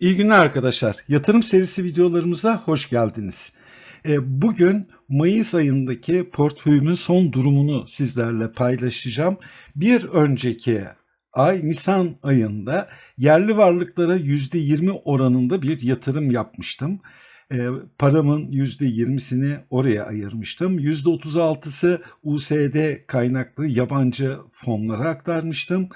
İyi günler arkadaşlar. Yatırım serisi videolarımıza hoş geldiniz. E, Bugün Mayıs ayındaki portföyümün son durumunu sizlerle paylaşacağım. Bir önceki ay Nisan ayında yerli varlıklara %20 oranında bir yatırım yapmıştım. E, paramın %20'sini oraya ayırmıştım. %36'sı USD kaynaklı yabancı fonlara aktarmıştım.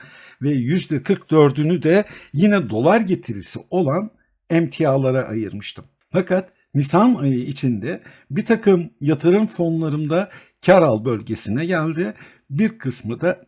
Ve %44'ünü de yine dolar getirisi olan emtialara ayırmıştım. Fakat Nisan ayı içinde bir takım yatırım fonlarımda kar al bölgesine geldi. Bir kısmı da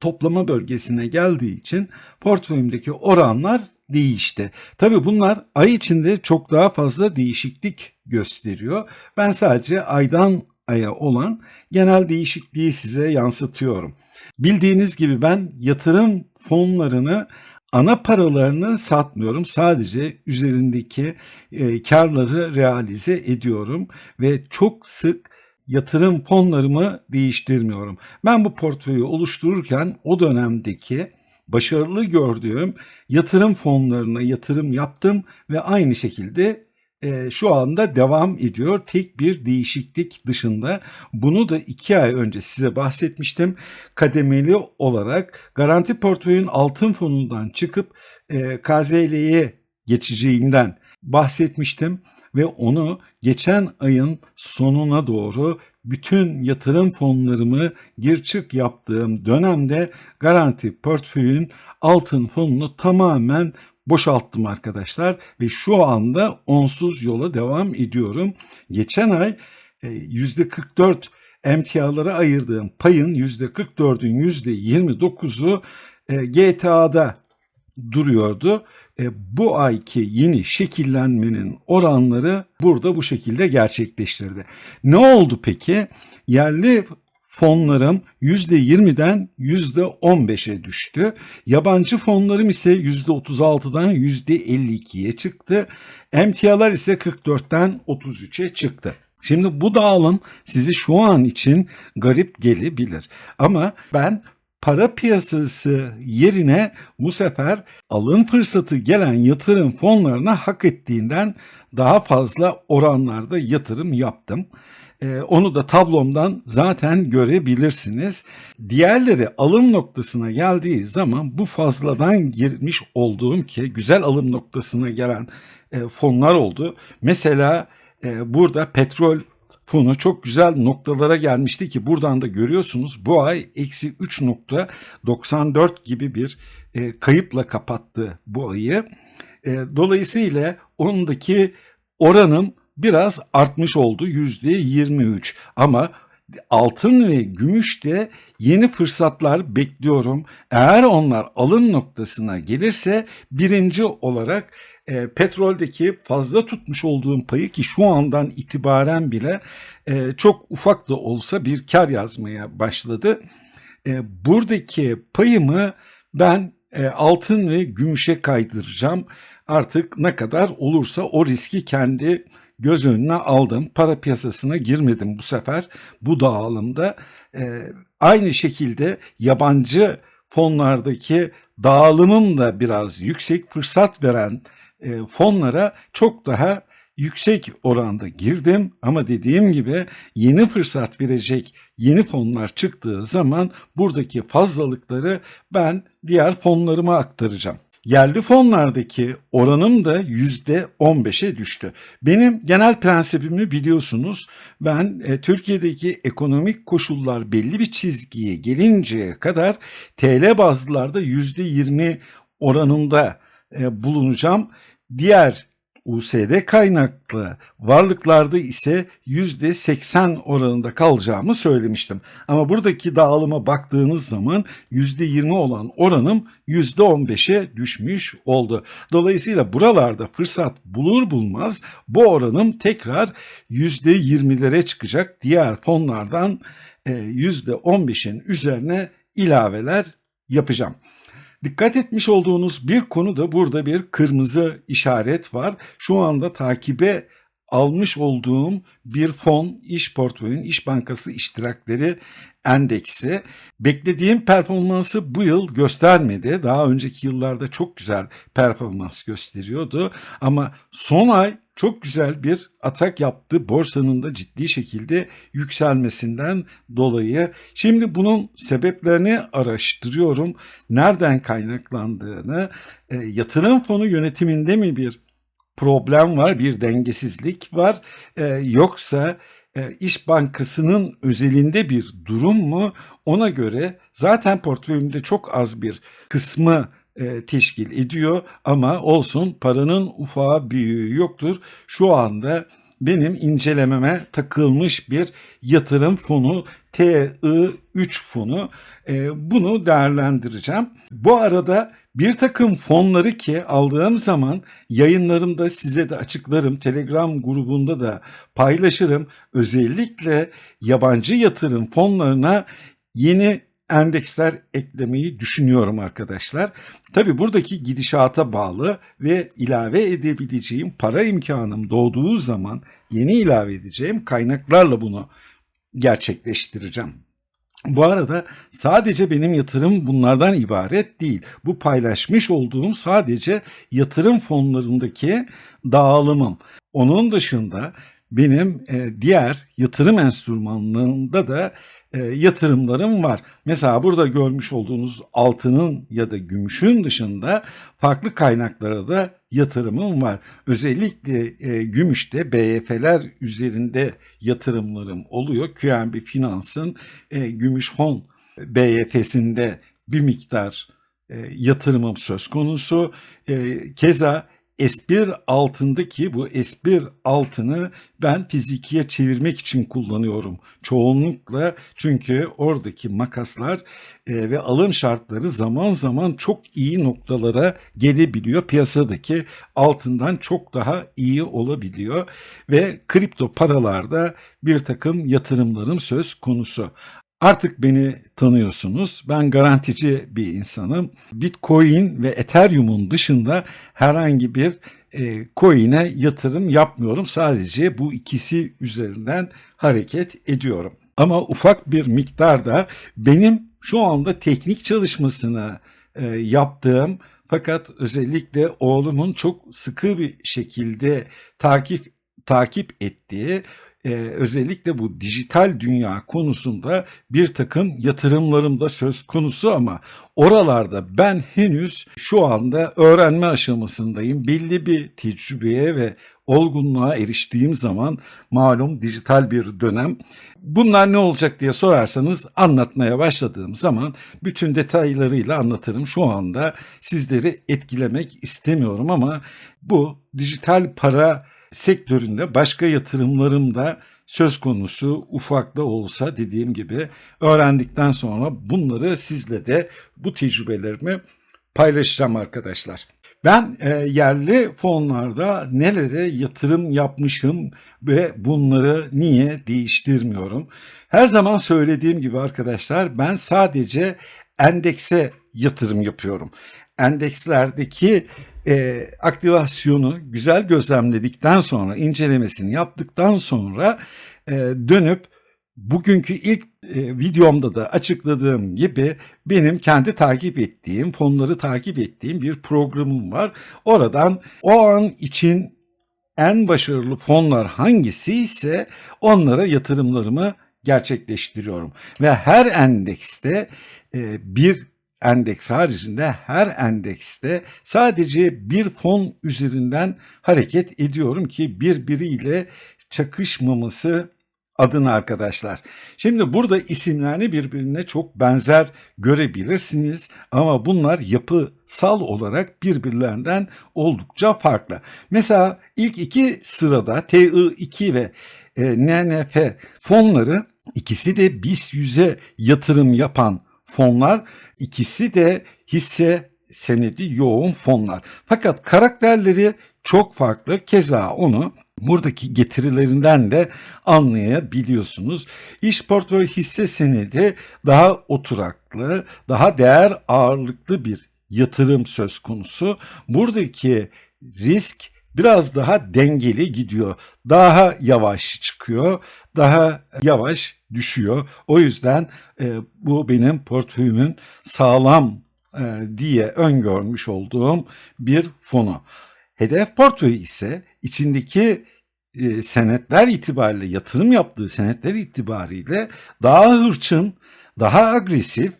toplama bölgesine geldiği için portföyümdeki oranlar değişti. Tabii bunlar ay içinde çok daha fazla değişiklik gösteriyor. Ben sadece aydan aya olan genel değişikliği size yansıtıyorum. Bildiğiniz gibi ben yatırım fonlarını ana paralarını satmıyorum. Sadece üzerindeki e, karları realize ediyorum ve çok sık yatırım fonlarımı değiştirmiyorum. Ben bu portföyü oluştururken o dönemdeki başarılı gördüğüm yatırım fonlarına yatırım yaptım ve aynı şekilde e, şu anda devam ediyor. Tek bir değişiklik dışında. Bunu da iki ay önce size bahsetmiştim. Kademeli olarak garanti portföyün altın fonundan çıkıp e, KZL'ye geçeceğinden bahsetmiştim ve onu geçen ayın sonuna doğru bütün yatırım fonlarımı gir çık yaptığım dönemde garanti portföyün altın fonunu tamamen boşalttım arkadaşlar ve şu anda onsuz yola devam ediyorum. Geçen ay e, %44 emtialara ayırdığım payın %44'ün %29'u e, GTA'da duruyordu. E, bu ayki yeni şekillenmenin oranları burada bu şekilde gerçekleştirdi. Ne oldu peki? Yerli fonlarım %20'den %15'e düştü. Yabancı fonlarım ise %36'dan %52'ye çıktı. Emtialar ise 44'ten 33'e çıktı. Şimdi bu dağılım sizi şu an için garip gelebilir. Ama ben para piyasası yerine bu sefer alım fırsatı gelen yatırım fonlarına hak ettiğinden daha fazla oranlarda yatırım yaptım. Ee, onu da tablomdan zaten görebilirsiniz. Diğerleri alım noktasına geldiği zaman bu fazladan girmiş olduğum ki güzel alım noktasına gelen e, fonlar oldu. Mesela e, burada petrol fonu çok güzel noktalara gelmişti ki buradan da görüyorsunuz bu ay eksi 3.94 gibi bir e, kayıpla kapattı bu ayı. E, dolayısıyla ondaki oranım biraz artmış oldu yüzde 23 ama altın ve gümüşte yeni fırsatlar bekliyorum. Eğer onlar alım noktasına gelirse birinci olarak e, petroldeki fazla tutmuş olduğum payı ki şu andan itibaren bile e, çok ufak da olsa bir kar yazmaya başladı. E, buradaki payımı ben e, altın ve gümüşe kaydıracağım. Artık ne kadar olursa o riski kendi göz önüne aldım. Para piyasasına girmedim bu sefer bu dağılımda. E, aynı şekilde yabancı fonlardaki dağılımım da biraz yüksek fırsat veren e, fonlara çok daha yüksek oranda girdim ama dediğim gibi yeni fırsat verecek yeni fonlar çıktığı zaman buradaki fazlalıkları ben diğer fonlarıma aktaracağım. Yerli fonlardaki oranım da %15'e düştü. Benim genel prensibimi biliyorsunuz. Ben e, Türkiye'deki ekonomik koşullar belli bir çizgiye gelinceye kadar TL bazlılarda %20 oranında bulunacağım. Diğer USD kaynaklı varlıklarda ise %80 oranında kalacağımı söylemiştim. Ama buradaki dağılıma baktığınız zaman %20 olan oranım %15'e düşmüş oldu. Dolayısıyla buralarda fırsat bulur bulmaz bu oranım tekrar %20'lere çıkacak. Diğer fonlardan %15'in üzerine ilaveler yapacağım. Dikkat etmiş olduğunuz bir konu da burada bir kırmızı işaret var. Şu anda takibe almış olduğum bir fon, iş portföyün, iş bankası iştirakleri endeksi. Beklediğim performansı bu yıl göstermedi. Daha önceki yıllarda çok güzel performans gösteriyordu. Ama son ay çok güzel bir atak yaptı borsanın da ciddi şekilde yükselmesinden dolayı. Şimdi bunun sebeplerini araştırıyorum. Nereden kaynaklandığını, e, yatırım fonu yönetiminde mi bir problem var, bir dengesizlik var e, yoksa e, İş Bankası'nın özelinde bir durum mu? Ona göre zaten portföyümde çok az bir kısmı e, teşkil ediyor ama olsun paranın ufağı büyüğü yoktur. Şu anda benim incelememe takılmış bir yatırım fonu TI3 fonu E, bunu değerlendireceğim. Bu arada bir takım fonları ki aldığım zaman yayınlarımda size de açıklarım. Telegram grubunda da paylaşırım. Özellikle yabancı yatırım fonlarına yeni endeksler eklemeyi düşünüyorum arkadaşlar. Tabi buradaki gidişata bağlı ve ilave edebileceğim para imkanım doğduğu zaman yeni ilave edeceğim kaynaklarla bunu gerçekleştireceğim. Bu arada sadece benim yatırım bunlardan ibaret değil. Bu paylaşmış olduğum sadece yatırım fonlarındaki dağılımım. Onun dışında benim e, diğer yatırım enstrümanlarında da e, yatırımlarım var. Mesela burada görmüş olduğunuz altının ya da gümüşün dışında farklı kaynaklara da yatırımım var. Özellikle e, gümüşte BYF'ler üzerinde yatırımlarım oluyor. QNB Finans'ın e, gümüş fon BYF'sinde bir miktar e, yatırımım söz konusu. E, keza S1 altındaki bu S1 altını ben fizikiye çevirmek için kullanıyorum. Çoğunlukla çünkü oradaki makaslar e, ve alım şartları zaman zaman çok iyi noktalara gelebiliyor. Piyasadaki altından çok daha iyi olabiliyor ve kripto paralarda bir takım yatırımlarım söz konusu. Artık beni tanıyorsunuz. Ben garantici bir insanım. Bitcoin ve Ethereum'un dışında herhangi bir e, coin'e yatırım yapmıyorum. Sadece bu ikisi üzerinden hareket ediyorum. Ama ufak bir miktarda benim şu anda teknik çalışmasını e, yaptığım fakat özellikle oğlumun çok sıkı bir şekilde takip takip ettiği e, özellikle bu dijital dünya konusunda bir takım yatırımlarım da söz konusu ama oralarda ben henüz şu anda öğrenme aşamasındayım. Belli bir tecrübeye ve olgunluğa eriştiğim zaman malum dijital bir dönem. Bunlar ne olacak diye sorarsanız anlatmaya başladığım zaman bütün detaylarıyla anlatırım. Şu anda sizleri etkilemek istemiyorum ama bu dijital para sektöründe başka yatırımlarım da söz konusu ufak da olsa dediğim gibi öğrendikten sonra bunları sizle de bu tecrübelerimi paylaşacağım arkadaşlar. Ben e, yerli fonlarda nelere yatırım yapmışım ve bunları niye değiştirmiyorum? Her zaman söylediğim gibi arkadaşlar ben sadece endekse yatırım yapıyorum. Endekslerdeki e, aktivasyonu güzel gözlemledikten sonra, incelemesini yaptıktan sonra e, dönüp bugünkü ilk e, videomda da açıkladığım gibi benim kendi takip ettiğim, fonları takip ettiğim bir programım var. Oradan o an için en başarılı fonlar hangisi ise onlara yatırımlarımı gerçekleştiriyorum. Ve her endekste e, bir endeks haricinde her endekste sadece bir fon üzerinden hareket ediyorum ki birbiriyle çakışmaması adına arkadaşlar. Şimdi burada isimlerini birbirine çok benzer görebilirsiniz ama bunlar yapısal olarak birbirlerinden oldukça farklı. Mesela ilk iki sırada TI2 ve e, NNF fonları ikisi de BIST 100'e yatırım yapan fonlar ikisi de hisse senedi yoğun fonlar. Fakat karakterleri çok farklı. Keza onu buradaki getirilerinden de anlayabiliyorsunuz. İş portföy hisse senedi daha oturaklı, daha değer ağırlıklı bir yatırım söz konusu. Buradaki risk biraz daha dengeli gidiyor. Daha yavaş çıkıyor, daha yavaş düşüyor. O yüzden e, bu benim portföyümün sağlam e, diye öngörmüş olduğum bir fonu. Hedef portföyü ise içindeki e, senetler itibariyle yatırım yaptığı senetler itibariyle daha hırçın, daha agresif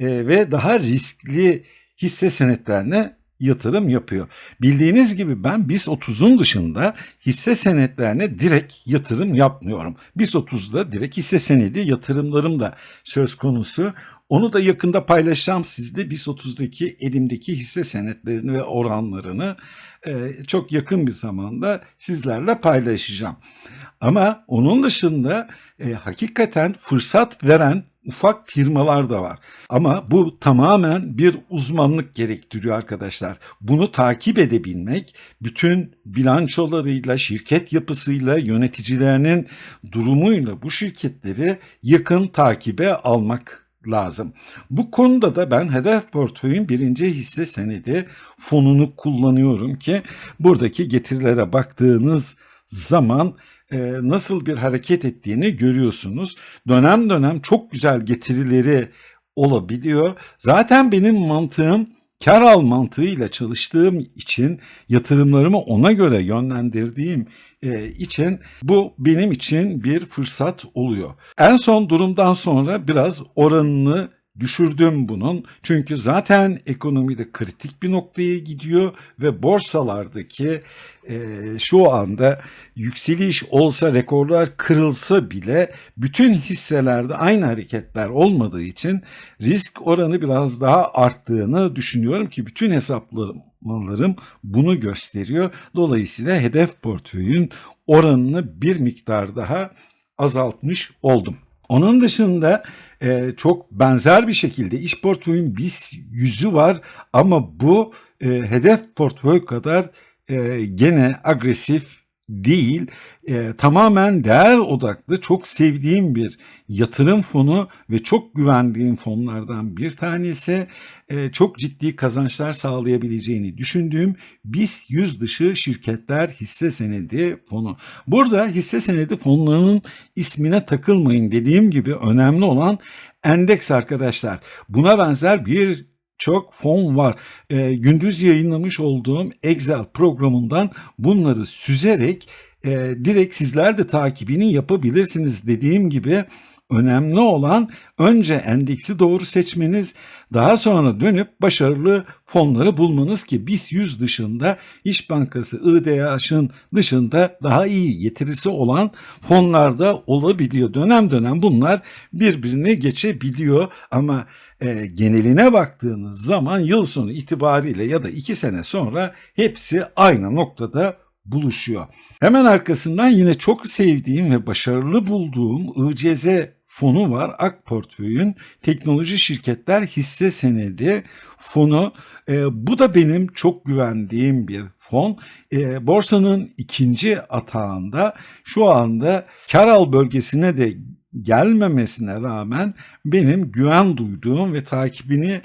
e, ve daha riskli hisse senetlerine yatırım yapıyor. Bildiğiniz gibi ben BIST 30'un dışında hisse senetlerine direkt yatırım yapmıyorum. BIST 30'da direkt hisse senedi yatırımlarım da söz konusu. Onu da yakında paylaşacağım sizde BIST 30'daki elimdeki hisse senetlerini ve oranlarını e, çok yakın bir zamanda sizlerle paylaşacağım. Ama onun dışında e, hakikaten fırsat veren ufak firmalar da var. Ama bu tamamen bir uzmanlık gerektiriyor arkadaşlar. Bunu takip edebilmek, bütün bilançolarıyla, şirket yapısıyla, yöneticilerinin durumuyla bu şirketleri yakın takibe almak lazım. Bu konuda da ben hedef portföyün birinci hisse senedi fonunu kullanıyorum ki buradaki getirilere baktığınız zaman nasıl bir hareket ettiğini görüyorsunuz. Dönem dönem çok güzel getirileri olabiliyor. Zaten benim mantığım kar al mantığıyla çalıştığım için yatırımlarımı ona göre yönlendirdiğim e, için bu benim için bir fırsat oluyor. En son durumdan sonra biraz oranını düşürdüm bunun. Çünkü zaten ekonomide kritik bir noktaya gidiyor ve borsalardaki e, şu anda yükseliş olsa rekorlar kırılsa bile bütün hisselerde aynı hareketler olmadığı için risk oranı biraz daha arttığını düşünüyorum ki bütün hesaplamalarım bunu gösteriyor. Dolayısıyla hedef portföyün oranını bir miktar daha azaltmış oldum. Onun dışında e, çok benzer bir şekilde iş portföyün BIS yüzü var ama bu e, hedef portföy kadar e, gene agresif değil e, tamamen değer odaklı çok sevdiğim bir yatırım fonu ve çok güvendiğim fonlardan bir tanesi e, çok ciddi kazançlar sağlayabileceğini düşündüğüm BIS yüz dışı şirketler hisse senedi fonu. Burada hisse senedi fonlarının ismine takılmayın dediğim gibi önemli olan endeks arkadaşlar. Buna benzer bir çok fon var. E, gündüz yayınlamış olduğum Excel programından bunları süzerek e, direkt sizler de takibini yapabilirsiniz. Dediğim gibi önemli olan önce endeksi doğru seçmeniz, daha sonra dönüp başarılı fonları bulmanız ki BIST 100 dışında İş Bankası IDH'ın dışında daha iyi getirisi olan fonlarda olabiliyor. Dönem dönem bunlar birbirine geçebiliyor ama e, geneline baktığınız zaman yıl sonu itibariyle ya da iki sene sonra hepsi aynı noktada buluşuyor. Hemen arkasından yine çok sevdiğim ve başarılı bulduğum ICZ fonu var. Ak Portföy'ün teknoloji şirketler hisse senedi fonu. E, bu da benim çok güvendiğim bir fon. E, borsanın ikinci atağında şu anda kar al bölgesine de gelmemesine rağmen benim güven duyduğum ve takibini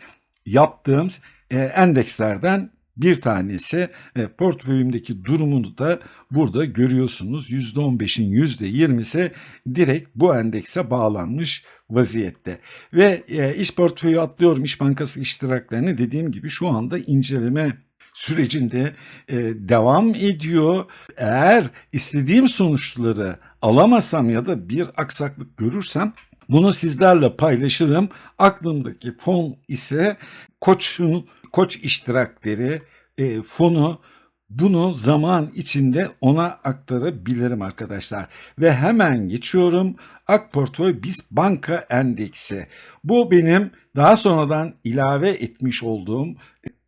yaptığım e, endekslerden bir tanesi e, portföyümdeki durumunu da burada görüyorsunuz. %15'in %20'si direkt bu endekse bağlanmış vaziyette. Ve e, iş portföyü atlıyorum iş bankası iştiraklerini dediğim gibi şu anda inceleme sürecinde e, devam ediyor. Eğer istediğim sonuçları alamasam ya da bir aksaklık görürsem bunu sizlerle paylaşırım. Aklımdaki fon ise Koç'un Koç iştirakleri e, fonu bunu zaman içinde ona aktarabilirim arkadaşlar. Ve hemen geçiyorum Ak Portföy BIS Banka Endeksi. Bu benim daha sonradan ilave etmiş olduğum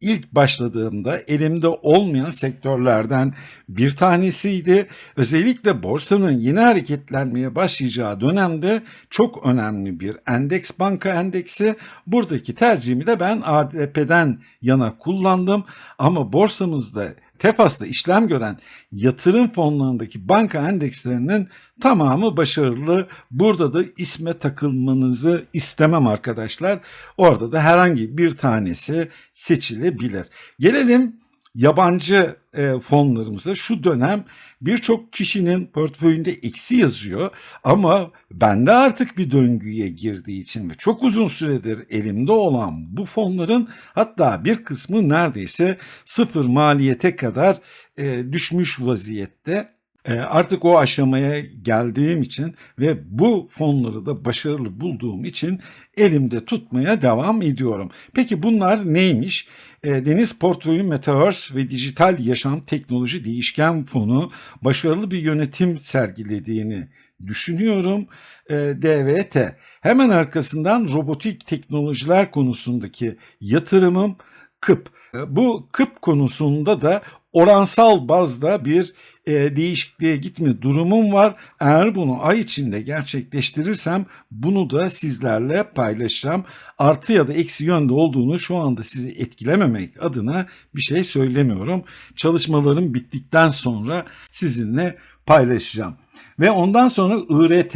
ilk başladığımda elimde olmayan sektörlerden bir tanesiydi. Özellikle borsanın yeni hareketlenmeye başlayacağı dönemde çok önemli bir endeks banka endeksi. Buradaki tercihimi de ben ADP'den yana kullandım ama borsamızda Tefas'ta işlem gören yatırım fonlarındaki banka endekslerinin tamamı başarılı. Burada da isme takılmanızı istemem arkadaşlar. Orada da herhangi bir tanesi seçilebilir. Gelelim yabancı e, fonlarımıza şu dönem birçok kişinin portföyünde eksi yazıyor ama bende artık bir döngüye girdiği için ve çok uzun süredir elimde olan bu fonların hatta bir kısmı neredeyse sıfır maliyete kadar e, düşmüş vaziyette. E, artık o aşamaya geldiğim için ve bu fonları da başarılı bulduğum için elimde tutmaya devam ediyorum. Peki bunlar neymiş? E, Deniz Portföyü Metaverse ve Dijital Yaşam Teknoloji Değişken Fonu başarılı bir yönetim sergilediğini düşünüyorum. E, DVT. Hemen arkasından robotik teknolojiler konusundaki yatırımım KIP. Bu KIP konusunda da oransal bazda bir e, değişikliğe gitme durumum var. Eğer bunu ay içinde gerçekleştirirsem bunu da sizlerle paylaşacağım. Artı ya da eksi yönde olduğunu şu anda sizi etkilememek adına bir şey söylemiyorum. Çalışmalarım bittikten sonra sizinle paylaşacağım. Ve ondan sonra IRT,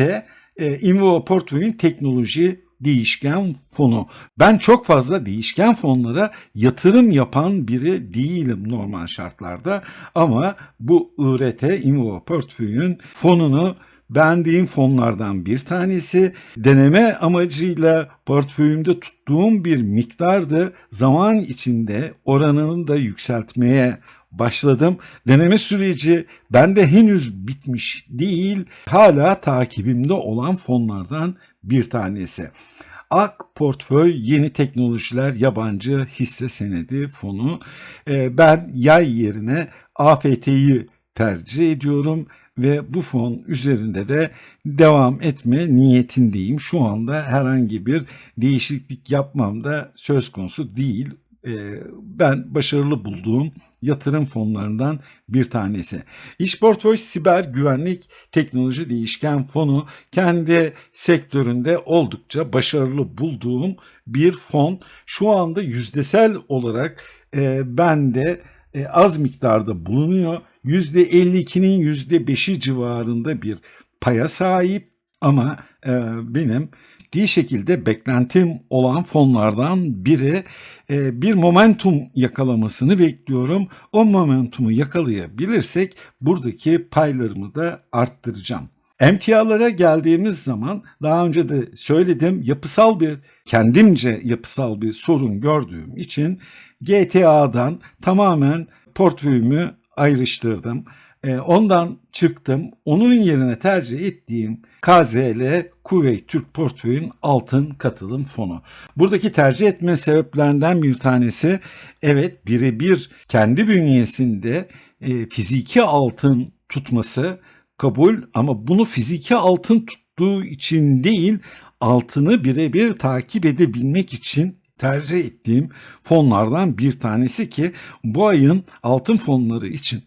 e, Invo Portföy'ün teknoloji değişken fonu. Ben çok fazla değişken fonlara yatırım yapan biri değilim normal şartlarda ama bu IRT Invo Portföy'ün fonunu beğendiğim fonlardan bir tanesi. Deneme amacıyla portföyümde tuttuğum bir miktardı. Zaman içinde oranını da yükseltmeye başladım. Deneme süreci bende henüz bitmiş değil. Hala takibimde olan fonlardan bir tanesi. Ak Portföy Yeni Teknolojiler Yabancı Hisse Senedi Fonu. Ee, ben yay yerine AFT'yi tercih ediyorum ve bu fon üzerinde de devam etme niyetindeyim. Şu anda herhangi bir değişiklik yapmam da söz konusu değil. Ee, ben başarılı bulduğum yatırım fonlarından bir tanesi. İş Portföy Siber Güvenlik Teknoloji Değişken Fonu kendi sektöründe oldukça başarılı bulduğum bir fon. Şu anda yüzdesel olarak e, bende e, az miktarda bulunuyor. %52'nin %5'i civarında bir paya sahip ama e, benim ciddi şekilde beklentim olan fonlardan biri e, bir momentum yakalamasını bekliyorum. O momentumu yakalayabilirsek buradaki paylarımı da arttıracağım. Emtialara geldiğimiz zaman daha önce de söyledim yapısal bir kendimce yapısal bir sorun gördüğüm için GTA'dan tamamen portföyümü ayrıştırdım. E, ondan çıktım. Onun yerine tercih ettiğim KZL Kuveyt Türk Portföy'ün altın katılım fonu. Buradaki tercih etme sebeplerinden bir tanesi evet birebir kendi bünyesinde e, fiziki altın tutması kabul ama bunu fiziki altın tuttuğu için değil altını birebir takip edebilmek için tercih ettiğim fonlardan bir tanesi ki bu ayın altın fonları için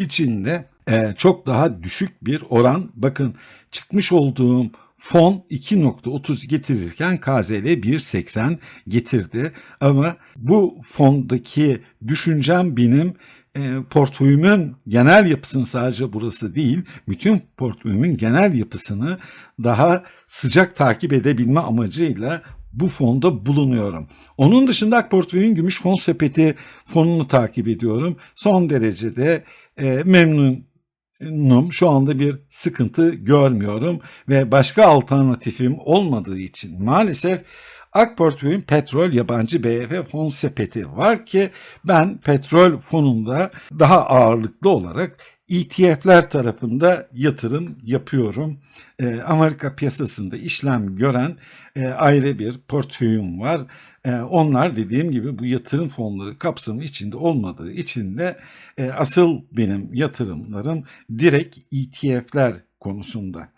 içinde e, çok daha düşük bir oran. Bakın çıkmış olduğum fon 2.30 getirirken KZL 1.80 getirdi. Ama bu fondaki düşüncem benim e, portföyümün genel yapısını sadece burası değil, bütün portföyümün genel yapısını daha sıcak takip edebilme amacıyla bu fonda bulunuyorum. Onun dışında Ak Portföy'ün Gümüş Fon Sepeti fonunu takip ediyorum. Son derecede e, memnunum. Şu anda bir sıkıntı görmüyorum ve başka alternatifim olmadığı için maalesef Ak Portföy'ün petrol yabancı BF fon sepeti var ki ben petrol fonunda daha ağırlıklı olarak ETF'ler tarafında yatırım yapıyorum. E, Amerika piyasasında işlem gören e, ayrı bir portföyüm var. E, onlar dediğim gibi bu yatırım fonları kapsamı içinde olmadığı için de e, asıl benim yatırımlarım direkt ETF'ler konusunda.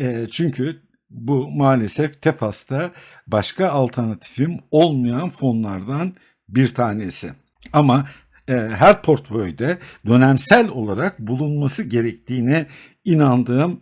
E, çünkü bu maalesef TEFAS'ta başka alternatifim olmayan fonlardan bir tanesi. Ama e, her portföyde dönemsel olarak bulunması gerektiğine inandığım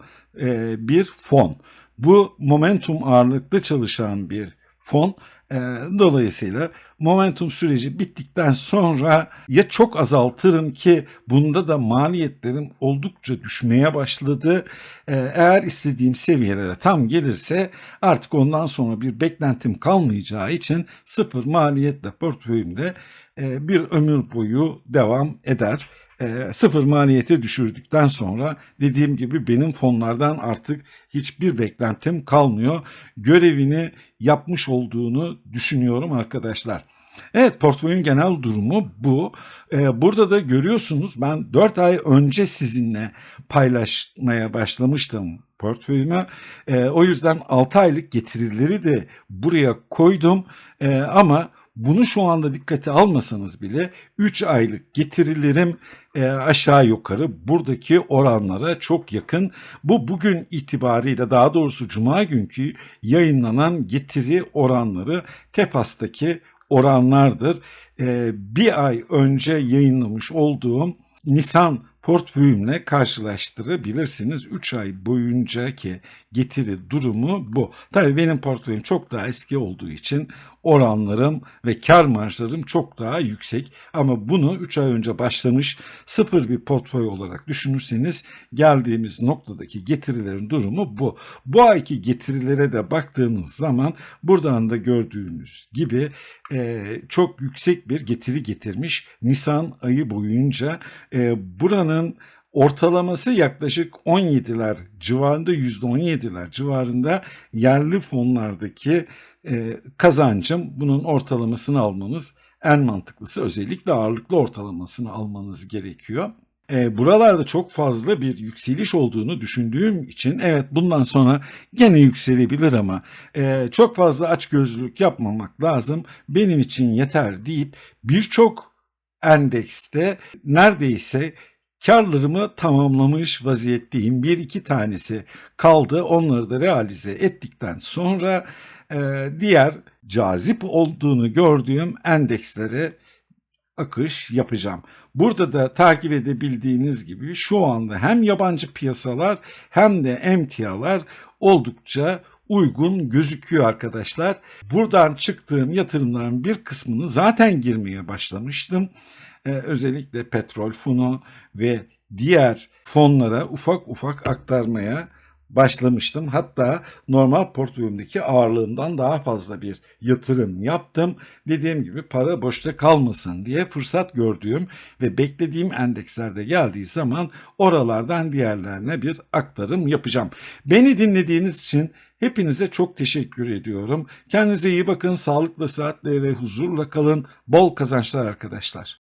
bir fon. Bu momentum ağırlıklı çalışan bir fon. Ee, dolayısıyla momentum süreci bittikten sonra ya çok azaltırım ki bunda da maliyetlerim oldukça düşmeye başladı. Ee, eğer istediğim seviyelere tam gelirse artık ondan sonra bir beklentim kalmayacağı için sıfır maliyetle portföyümde e, bir ömür boyu devam eder. E, sıfır maliyete düşürdükten sonra dediğim gibi benim fonlardan artık hiçbir beklentim kalmıyor. Görevini yapmış olduğunu düşünüyorum arkadaşlar. Evet portföyün genel durumu bu. Ee, burada da görüyorsunuz ben 4 ay önce sizinle paylaşmaya başlamıştım portföyümü. Ee, o yüzden 6 aylık getirileri de buraya koydum. Ee, ama bunu şu anda dikkate almasanız bile 3 aylık getirilerim e, aşağı yukarı buradaki oranlara çok yakın. Bu bugün itibariyle daha doğrusu cuma günkü yayınlanan getiri oranları Tepas'taki oranlardır. Ee, bir ay önce yayınlamış olduğum Nisan portföyümle karşılaştırabilirsiniz. 3 ay boyuncaki getiri durumu bu. Tabii benim portföyüm çok daha eski olduğu için oranlarım ve kar marjlarım çok daha yüksek. Ama bunu 3 ay önce başlamış sıfır bir portföy olarak düşünürseniz geldiğimiz noktadaki getirilerin durumu bu. Bu ayki getirilere de baktığınız zaman buradan da gördüğünüz gibi e, çok yüksek bir getiri getirmiş Nisan ayı boyunca. E, buranın ortalaması yaklaşık 17'ler civarında %17'ler civarında yerli fonlardaki e, kazancım bunun ortalamasını almanız en mantıklısı özellikle ağırlıklı ortalamasını almanız gerekiyor. E, buralarda çok fazla bir yükseliş olduğunu düşündüğüm için evet bundan sonra gene yükselebilir ama e, çok fazla açgözlülük yapmamak lazım. Benim için yeter deyip birçok endekste neredeyse karlarımı tamamlamış vaziyetteyim. Bir iki tanesi kaldı. Onları da realize ettikten sonra e, diğer cazip olduğunu gördüğüm endekslere akış yapacağım. Burada da takip edebildiğiniz gibi şu anda hem yabancı piyasalar hem de emtialar oldukça uygun gözüküyor arkadaşlar. Buradan çıktığım yatırımların bir kısmını zaten girmeye başlamıştım. Ee, özellikle petrol fonu ve diğer fonlara ufak ufak aktarmaya başlamıştım. Hatta normal portföyümdeki ağırlığımdan daha fazla bir yatırım yaptım. Dediğim gibi para boşta kalmasın diye fırsat gördüğüm ve beklediğim endekslerde geldiği zaman oralardan diğerlerine bir aktarım yapacağım. Beni dinlediğiniz için Hepinize çok teşekkür ediyorum. Kendinize iyi bakın, sağlıkla, saatle ve huzurla kalın. Bol kazançlar arkadaşlar.